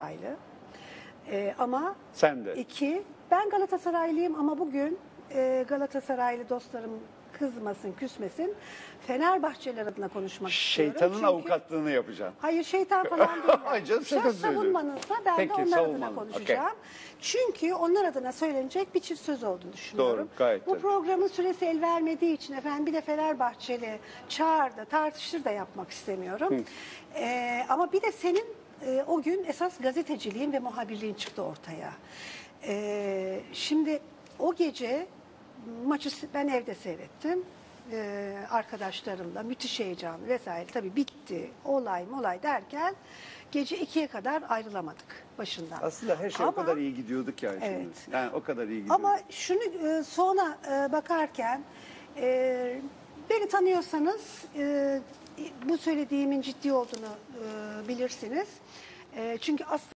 Galatasaraylı. Ee, ama Sen de. iki, ben Galatasaraylıyım ama bugün e, Galatasaraylı dostlarım kızmasın, küsmesin. Fenerbahçeliler adına konuşmak istiyorum. Şeytanın Çünkü- avukatlığını yapacaksın. Hayır şeytan falan değil. Ay canım, şaka söylüyorum. savunmanızsa ben Peki, de onlar adına konuşacağım. Çünkü onlar adına söylenecek bir çift söz olduğunu düşünüyorum. Doğru, gayet Bu tabii. programın süresi el vermediği için efendim bir de Fenerbahçeli çağırdı, tartıştır da yapmak istemiyorum. Ee, ama bir de senin e, o gün esas gazeteciliğin ve muhabirliğin çıktı ortaya. Ee, şimdi o gece maçı ben evde seyrettim. Ee, arkadaşlarımla müthiş heyecan vesaire tabii bitti olay molay derken gece ikiye kadar ayrılamadık başından. Aslında her şey Ama- o kadar iyi gidiyorduk yani şimdi. Evet. Yani o kadar iyi gidiyorduk. ama şunu e, sonra e, bakarken e, tanıyorsanız e, bu söylediğimin ciddi olduğunu e, bilirsiniz. E, çünkü aslında